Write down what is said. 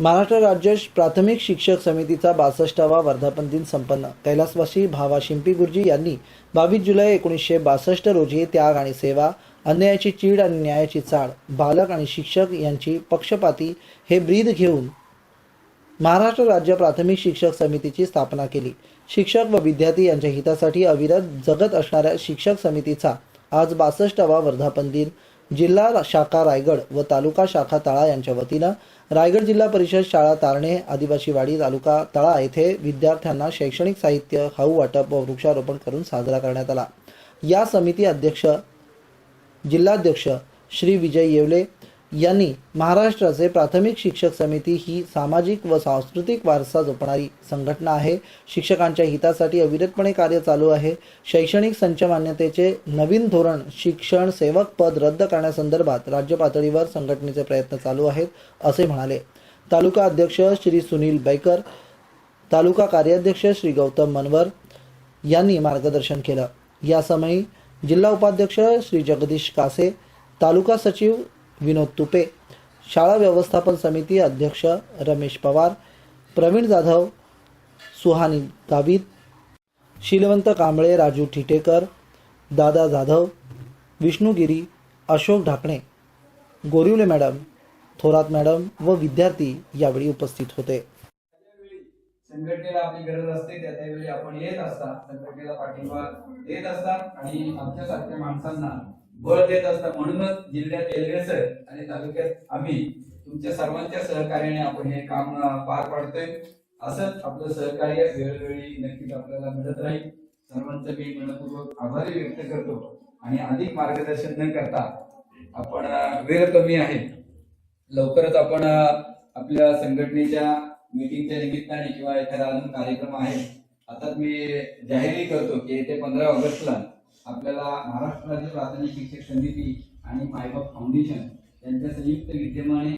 महाराष्ट्र राज्य प्राथमिक शिक्षक समितीचा बासष्टावा वर्धापन दिन संपन्न. कैलासवासी भावा शिंपी गुरुजी यांनी बावीस जुलै एकोणीसशे बासष्ट रोजी त्याग आणि सेवा अन्यायाची चीड आणि न्यायाची चाळ बालक आणि शिक्षक यांची पक्षपाती हे ब्रीद घेऊन महाराष्ट्र राज्य प्राथमिक शिक्षक समितीची स्थापना केली. शिक्षक व विद्यार्थी यांच्या हितासाठी अविरत जगत असणाऱ्या शिक्षक समितीचा आज बासष्टावा वर्धापन दिन जिल्हा शाखा रायगड व तालुका शाखा तळा यांच्या वतीनं रायगड जिल्हा परिषद शाळा तारणे आदिवासीवाडी तालुका तळा येथे विद्यार्थ्यांना शैक्षणिक साहित्य खाऊ वाटप व वृक्षारोपण करून साजरा करण्यात आला. या समिती अध्यक्ष जिल्हाध्यक्ष श्री विजय येवले यांनी महाराष्ट्राचे प्राथमिक शिक्षक समिती ही सामाजिक व सांस्कृतिक वारसा जपणारी संघटना आहे. शिक्षकांच्या हितासाठी अविरतपणे कार्य चालू आहे. शैक्षणिक संच मान्यतेचे नवीन धोरण शिक्षण सेवक पद रद्द करण्यासंदर्भात राज्य पातळीवर संघटनेचे प्रयत्न चालू आहेत असे म्हणाले. तालुका अध्यक्ष श्री सुनील बैकर तालुका कार्याध्यक्ष श्री गौतम मनवर यांनी मार्गदर्शन केलं. यासमयी जिल्हा उपाध्यक्ष श्री जगदीश कासे तालुका सचिव विनोद तुपे शाळा व्यवस्थापन समिती अध्यक्ष रमेश पवार प्रवीण जाधव सुहानी गावित शिलवंत कांबळे राजू ठिटेकर दादा जाधव विष्णुगिरी अशोक ढाकणे गोरिवले मॅडम थोरात मॅडम व विद्यार्थी यावेळी उपस्थित होते. संघटनेला आपली गरज असते त्या त्यावेळी आपण येत असता संघटनेला पाठिंबा देत असतात आणि आमच्यासारख्या माणसांना बळ देत असतात. म्हणूनच जिल्ह्यात एलवेसर आणि तालुक्यात आम्ही तुमच्या सर्वांच्या सहकार्याने आपण हे काम पार पाडतोय. असंच आपलं सहकार्य वेळोवेळी नक्कीच आपल्याला मिळत राहील. सर्वांचं मी मनपूर्वक आभारी व्यक्त करतो. आणि अधिक मार्गदर्शन न करता आपण वेळ कमी आहे. लवकरच आपण आपल्या संघटनेच्या मीटिंगच्या निमित्ताने किंवा एखादा अजून कार्यक्रम आहे. आता मी जाहीरही करतो की येत्या पंधरा ऑगस्टला आपल्याला महाराष्ट्र राज्य प्राथमिक शिक्षक समिती आणि मायबाप फाउंडेशन यांच्या संयुक्त विद्यमाने